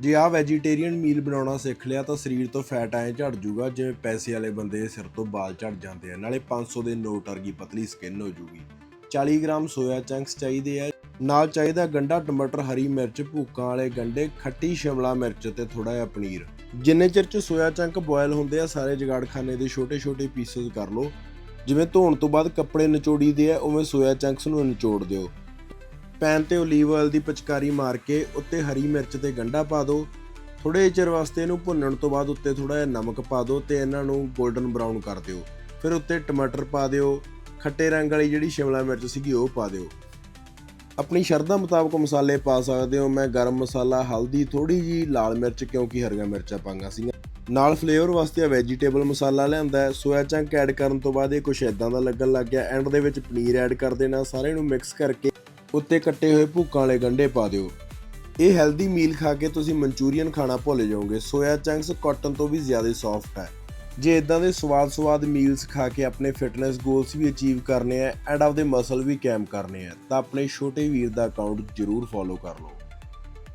ਜੇ ਆ ਵੈਜੀਟੇਰੀਅਨ ਮੀਲ ਬਣਾਉਣਾ ਸਿੱਖ ਲਿਆ ਤਾਂ ਸਰੀਰ ਤੋਂ ਫੈਟ ਐ ਝੜ ਜੂਗਾ, ਜਿਵੇਂ ਪੈਸੇ ਵਾਲੇ ਬੰਦੇ ਦੇ ਸਿਰ ਤੋਂ ਬਾਲ ਝੜ ਜਾਂਦੇ ਆ, ਨਾਲੇ 500 ਦੇ ਨੋਟ ਵਰਗੀ ਪਤਲੀ ਸਕਿਨ ਹੋ ਜੂਗੀ। 40 ਗ੍ਰਾਮ ਸੋਇਆ ਚੰਕਸ ਚਾਹੀਦੇ ਆ। ਨਾਲ ਚਾਹੀਦਾ ਗੰਡਾ ਟਮਾਟਰ, ਹਰੀ ਮਿਰਚ, ਭੂਕਾਂ ਵਾਲੇ ਗੰਡੇ ਖੱਟੀ ਸ਼ਿਮਲਾ ਮਿਰਚ ਤੇ ਥੋੜਾ ਜਿਹਾ ਪਨੀਰ। ਜਿੰਨੇ ਚਿਰ ਚ ਸੋਇਆ ਚੰਕ ਬੋਇਲ ਹੁੰਦੇ ਆ, ਸਾਰੇ ਜਗਾੜਖਾਨੇ ਦੇ ਛੋਟੇ-ਛੋਟੇ ਪੀਸਸ ਕਰ ਲਓ। ਜਿਵੇਂ ਧੋਣ ਤੋਂ ਬਾਅਦ ਕੱਪੜੇ ਨਿਚੋੜੀ ਦੇ ਆ, ਉਵੇਂ ਸੋਇਆ ਚੰਕਸ ਨੂੰ ਨਿਚੋੜ ਦਿਓ। ਪੈਨ ਤੇ ਓਲੀਵ ਆਇਲ ਦੀ ਪਿਚਕਾਰੀ ਮਾਰ ਕੇ ਉੱਤੇ ਹਰੀ ਮਿਰਚ ਤੇ ਗੰਢਾ ਪਾ ਦਿਓ ਥੋੜੇ ਚਿਰ ਵਾਸਤੇ ਇਹਨੂੰ ਭੁੰਨਣ ਤੋਂ ਬਾਅਦ ਉੱਤੇ ਥੋੜਾ ਜਿਹਾ ਨਮਕ ਪਾ ਦਿਓ ਤੇ ਇਹਨਾਂ ਨੂੰ 골ਡਨ ਬਰਾਊਨ ਕਰ ਦਿਓ। ਫਿਰ ਉੱਤੇ ਟਮਾਟਰ ਪਾ ਦਿਓ, ਖੱਟੇ ਰੰਗ ਵਾਲੀ ਜਿਹੜੀ ਸ਼ਿਮਲਾ ਮਿਰਚ ਸੀਗੀ ਉਹ ਪਾ ਦਿਓ। ਆਪਣੀ ਸ਼ਰਧਾ ਮੁਤਾਬਕ ਮਸਾਲੇ ਪਾ ਸਕਦੇ ਹੋ। ਮੈਂ ਗਰਮ ਮਸਾਲਾ, ਹਲਦੀ ਥੋੜੀ ਜੀ ਲਾਲ ਮਿਰਚ ਕਿਉਂਕਿ ਹਰੀਆਂ ਮਿਰਚਾਂ ਪਾਈਆਂ ਸੀਗੀਆਂ। ਨਾਲ ਫਲੇਵਰ ਵਾਸਤੇ ਵੈਜੀਟੇਬਲ ਮਸਾਲਾ ਲਿਆਂਦਾ ਹੈ। ਸੋਇਆ ਚੰਕ ਐਡ ਕਰਨ ਤੋਂ ਬਾਅਦ ਇਹ ਕੁਛ ਇਦਾਂ ਦਾ ਲੱਗਣ ਲੱਗ ਗਿਆ। ਐਂਡ ਦੇ ਵਿੱਚ ਪਨੀਰ ਐਡ ਕਰ ਦੇਣਾ। ਸਾਰੇ ਨੂੰ ਮਿਕਸ ਕਰਕੇ ਉੱਤੇ ਕੱਟੇ ਹੋਏ ਭੁੱਕਾਂ ਵਾਲੇ ਗੰਢੇ ਪਾ ਦਿਓ। ਇਹ ਹੈਲਦੀ ਮੀਲ ਖਾ ਕੇ ਤੁਸੀਂ ਮਨਚੂਰੀਅਨ ਖਾਣਾ ਭੁੱਲ ਜਾਓਗੇ। ਸੋਇਆ ਚੰਕਸ ਕਾਟਨ ਤੋਂ ਵੀ ਜ਼ਿਆਦਾ ਸੌਫਟ ਹੈ। ਜੇ ਇਦਾਂ ਦੇ ਸਵਾਦ-ਸਵਾਦ ਮੀਲਸ ਖਾ ਕੇ ਆਪਣੇ ਫਿਟਨੈਸ ਗੋਲਸ ਵੀ ਅਚੀਵ ਕਰਨੇ ਆ ਐਂਡ ਆਪਦੇ ਮਸਲ ਵੀ ਕੈਮ ਕਰਨੇ ਆ, ਤਾਂ ਆਪਣੇ ਛੋਟੇ ਵੀਰ ਦਾ ਅਕਾਊਂਟ ਜਰੂਰ ਫੋਲੋ ਕਰ ਲਓ।